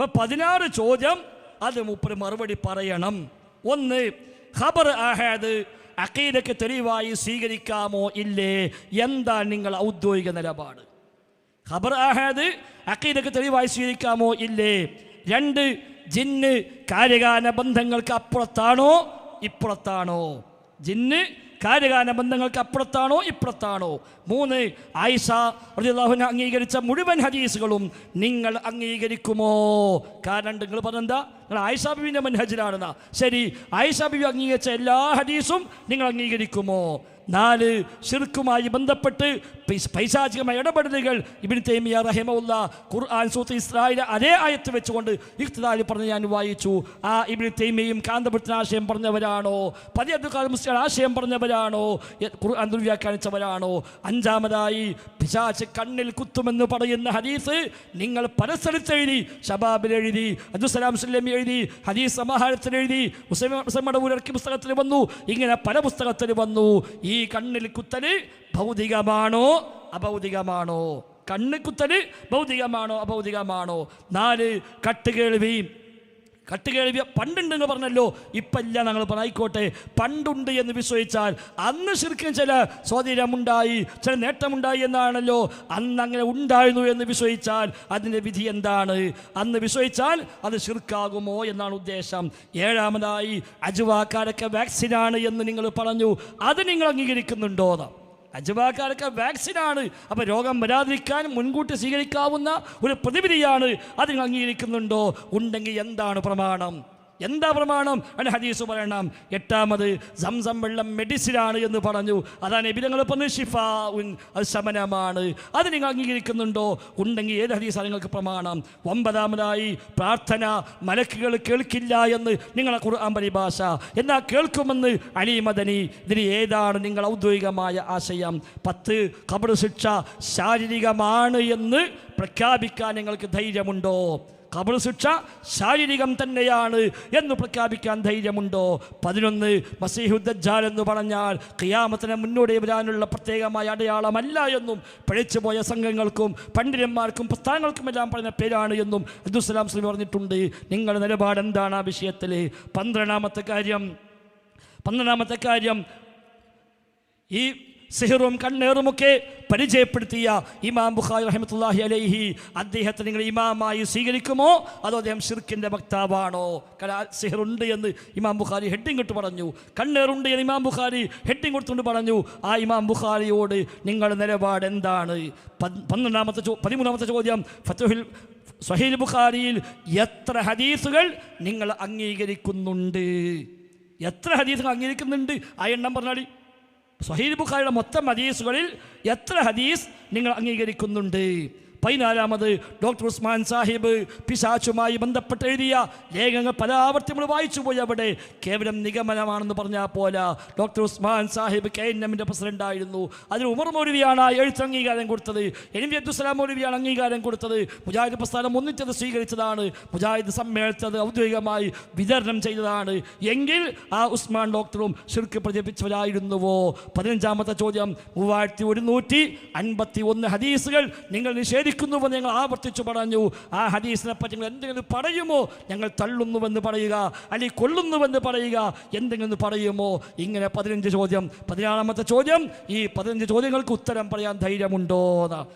അപ്പൊ പതിനാറ് ചോദ്യം അത് മുപ്പര് മറുപടി പറയണം. ഒന്ന് ഖബർ ആഹാദ് അക്കീദക്ക് തെളിവായി സ്വീകരിക്കാമോ ഇല്ലേ? എന്താണ് നിങ്ങൾ ഔദ്യോഗിക നിലപാട്? ഖബർ ആഹാദ് അക്കീദക്ക് തെളിവായി സ്വീകരിക്കാമോ ഇല്ലേ? രണ്ട് ജിന്ന് കാര്യകാല ബന്ധങ്ങൾക്ക് അപ്പുറത്താണോ? ഇപ്പുറത്താണോ? ജിന്ന് കാര്യകാല ബന്ധങ്ങൾക്ക് അപ്പുറത്താണോ ഇപ്പുറത്താണോ? മൂന്ന് ആയിഷ റളിയല്ലാഹുവിനെ അംഗീകരിച്ച മുഴുവൻ ഹദീസുകളും നിങ്ങൾ അംഗീകരിക്കുമോ? കാരണം നിങ്ങൾ പറഞ്ഞെന്താ നിങ്ങൾ ആയിഷ ബിബിന്റെ മൻഹജിലാണെന്നാ ശരി ആയിഷ ബിബി അംഗീകരിച്ച എല്ലാ ഹദീസും നിങ്ങൾ അംഗീകരിക്കുമോ? നാല് ഷിർക്കുമായി ബന്ധപ്പെട്ട് പൈശാചികമായ ഇടപെടലുകൾ ഇബിൻ തൈമിയ റഹിമുല്ല ഖുർആൻ സൂത്ത് ഇസ്രായേൽ അതേ ആയത്ത് വെച്ചുകൊണ്ട് ഇഖ്തിദാലി പറഞ്ഞ് ഞാൻ വായിച്ചു. ആ ഇബിൻ തൈമിയും കാന്തപുരത്തിന് ആശയം പറഞ്ഞവരാണോ? പതി അബ്ദുൽ ഖാദർ മുസ്ലിം ആശയം പറഞ്ഞവരാണോ? ഖുർആൻ ദുർവ്യാഖ്യാനിച്ചവരാണോ? അഞ്ചാമതായി പിശാച്ച് കണ്ണിൽ കുത്തുമെന്ന് പറയുന്ന ഹദീസ് നിങ്ങൾ പല സ്ഥലത്ത് എഴുതി ഷബാബിൽ എഴുതി. അബ്ദുസലാം സുല്ലമി എഴുതി ഹദീസ് സമാഹാരത്തിൽ എഴുതി മുസ്ലിം പുസ്തകത്തിൽ വന്നു ഇങ്ങനെ പല പുസ്തകത്തിൽ വന്നു. ഈ കണ്ണിൽ കുത്തൽ ഭൗതികമാണോ അഭൗതികമാണോ? കണ്ണ് കുത്തൽ ഭൗതികമാണോ അഭൗതികമാണോ? നാല് കട്ടുകേൾവി കട്ടുകേൾവി പണ്ടുണ്ടെന്ന് പറഞ്ഞല്ലോ. ഇപ്പല്ല ഞങ്ങൾ ആയിക്കോട്ടെ പണ്ടുണ്ട് എന്ന് വിശ്വസിച്ചാൽ അന്ന് ശരിക്കും ചില സ്വാധീനമുണ്ടായി ചില നേട്ടമുണ്ടായി എന്നാണല്ലോ. അന്ന് അങ്ങനെ ഉണ്ടായിരുന്നു എന്ന് വിശ്വസിച്ചാൽ അതിന്റെ വിധി എന്താണ്? അന്ന് വിശ്വസിച്ചാൽ അത് ശിർക്കാകുമോ എന്നാണ് ഉദ്ദേശം. ഏഴാമതായി അജുവാക്കാരൊക്കെ വാക്സിനാണ് എന്ന് നിങ്ങൾ പറഞ്ഞു. അത് നിങ്ങൾ അംഗീകരിക്കുന്നുണ്ടോ എന്ന് അജുവാക്കാരൊക്കെ വാക്സിനാണ്. അപ്പോൾ രോഗം വരാതിരിക്കാൻ മുൻകൂട്ടി സ്വീകരിക്കാവുന്ന ഒരു പ്രതിവിധിയാണ് അത് നിങ്ങൾ അംഗീകരിക്കുന്നുണ്ടോ? ഉണ്ടെങ്കിൽ എന്താണ് പ്രമാണം? എന്താ പ്രമാണം? അതിന് ഹദീസ് പറയണം. എട്ടാമത് സംസം വെള്ളം മെഡിസിനാണ് എന്ന് പറഞ്ഞു. അതാണ് എബിലങ്ങൾ പറഞ്ഞു ഷിഫ ഉൻ അത് ശമനമാണ്. അത് നിങ്ങൾ അംഗീകരിക്കുന്നുണ്ടോ? ഉണ്ടെങ്കിൽ ഏത് ഹദീസാണ് നിങ്ങൾക്ക് പ്രമാണം? ഒമ്പതാമതായി പ്രാർത്ഥന മലക്കുകൾ കേൾക്കില്ല എന്ന് നിങ്ങളെ ഖുർആൻ പരിഭാഷ. എന്നാൽ കേൾക്കുമെന്ന് അലി മദനി. ഇതിന് ഏതാണ് നിങ്ങൾ ഔദ്യോഗികമായ ആശയം? പത്ത് കബർ ശിക്ഷ ശാരീരികമാണ് എന്ന് പ്രഖ്യാപിക്കാൻ നിങ്ങൾക്ക് ധൈര്യമുണ്ടോ? ഖബർ ശിക്ഷ ശാരീരികം തന്നെയാണ് എന്ന് പ്രഖ്യാപിക്കാൻ ധൈര്യമുണ്ടോ? പതിനൊന്ന് മസീഹുദ്ദാൽ എന്ന് പറഞ്ഞാൽ ഖിയാമത്തിന് മുന്നോടി വരാനുള്ള പ്രത്യേകമായ അടയാളമല്ല എന്നും പഴിച്ചുപോയ സംഘങ്ങൾക്കും പണ്ഡിതന്മാർക്കും പ്രസ്ഥാനങ്ങൾക്കുമെല്ലാം പറഞ്ഞ പേരാണ് എന്നും അബ്ദുസ്സലാം സ്ലീം പറഞ്ഞിട്ടുണ്ട്. നിങ്ങളുടെ നിലപാട് എന്താണ് ആ വിഷയത്തിൽ? പന്ത്രണ്ടാമത്തെ കാര്യം പന്ത്രണ്ടാമത്തെ കാര്യം ഈ സിഹറും കണ്ണേറുമൊക്കെ പരിചയപ്പെടുത്തിയ ഇമാം ബുഖാരി റഹ്മത്തുള്ളാഹി അലൈഹി. അദ്ദേഹത്തെ നിങ്ങൾ ഇമാമായി സ്വീകരിക്കുമോ? അതോ അദ്ദേഹം ഷിർക്കിന്റെ വക്താവാണോ? കലാ സിഹറുണ്ട് എന്ന് ഇമാം ബുഖാരി ഹെഡിങ് ഇട്ട് പറഞ്ഞു. കണ്ണേറുണ്ട് എന്ന് ഇമാം ബുഖാരി ഹെഡിങ് കൊടുത്തുകൊണ്ട് പറഞ്ഞു. ആ ഇമാം ബുഖാരിയോട് നിങ്ങളുടെ നിലപാട് എന്താണ്? പന്ത്രണ്ടാമത്തെ ചോ പതിമൂന്നാമത്തെ ചോദ്യം. ഫത്തുഹിൽ സഹീൽ ബുഖാരിയിൽ എത്ര ഹദീസുകൾ നിങ്ങൾ അംഗീകരിക്കുന്നുണ്ട്? എത്ര ഹദീസുകൾ അംഗീകരിക്കുന്നുണ്ട്? ആ എണ്ണം പറഞ്ഞാടി. സഹീൽ ബുഖാരിയുടെ മൊത്തം ഹദീസുകളിൽ എത്ര ഹദീസ് നിങ്ങൾ അംഗീകരിക്കുന്നുണ്ട്? പതിനാലാമത് ഡോക്ടർ ഉസ്മാൻ സാഹിബ് പിശാച്ചുമായി ബന്ധപ്പെട്ട് എഴുതിയ ലേഖനങ്ങൾ പലാവർത്തി നമ്മൾ വായിച്ചു പോയി അവിടെ. കേവലം നിഗമനമാണെന്ന് പറഞ്ഞാൽ പോലെ doctor Usman Sahib K N എമ്മിന്റെ പ്രസിഡന്റായിരുന്നു അതിന് ഉമർ മൗലവിയാണ് എഴുത്ത് അംഗീകാരം കൊടുത്തത്. എനിക്ക് അബ്ദുസ്ലാം മൗലവിയാണ് അംഗീകാരം കൊടുത്തത്. മുജാഹിദ് പ്രസ്ഥാനം ഒന്നിച്ചത് സ്വീകരിച്ചതാണ്. മുജാഹിദ് സമ്മേളിച്ചത് ഔദ്യോഗികമായി വിതരണം ചെയ്തതാണ്. എങ്കിൽ ആ ഉസ്മാൻ ഡോക്ടറും ഷിർക്ക് പ്രചരിപ്പിച്ചവരായിരുന്നുവോ? പതിനഞ്ചാമത്തെ ചോദ്യം. മൂവായിരത്തി ഒരുന്നൂറ്റി അൻപത്തി ഒന്ന് ഹദീസുകൾ നിങ്ങൾ നിഷേധിക്കുന്നുവെന്ന് ഞങ്ങൾ ആവർത്തിച്ചു പറഞ്ഞു. ആ ഹദീസിനെ പറ്റി നിങ്ങൾ എന്തെങ്കിലും പറയുമോ? ഞങ്ങൾ തള്ളുന്നുവെന്ന് പറയുക അല്ലെങ്കിൽ കൊള്ളുന്നുവെന്ന് പറയുക എന്തെങ്കിലും പറയുമോ? ഇങ്ങനെ പതിനഞ്ച് ചോദ്യം. പതിനാറാമത്തെ ചോദ്യം ഈ പതിനഞ്ച് ചോദ്യങ്ങൾക്ക് ഉത്തരം പറയാൻ ധൈര്യമുണ്ടോ എന്നാ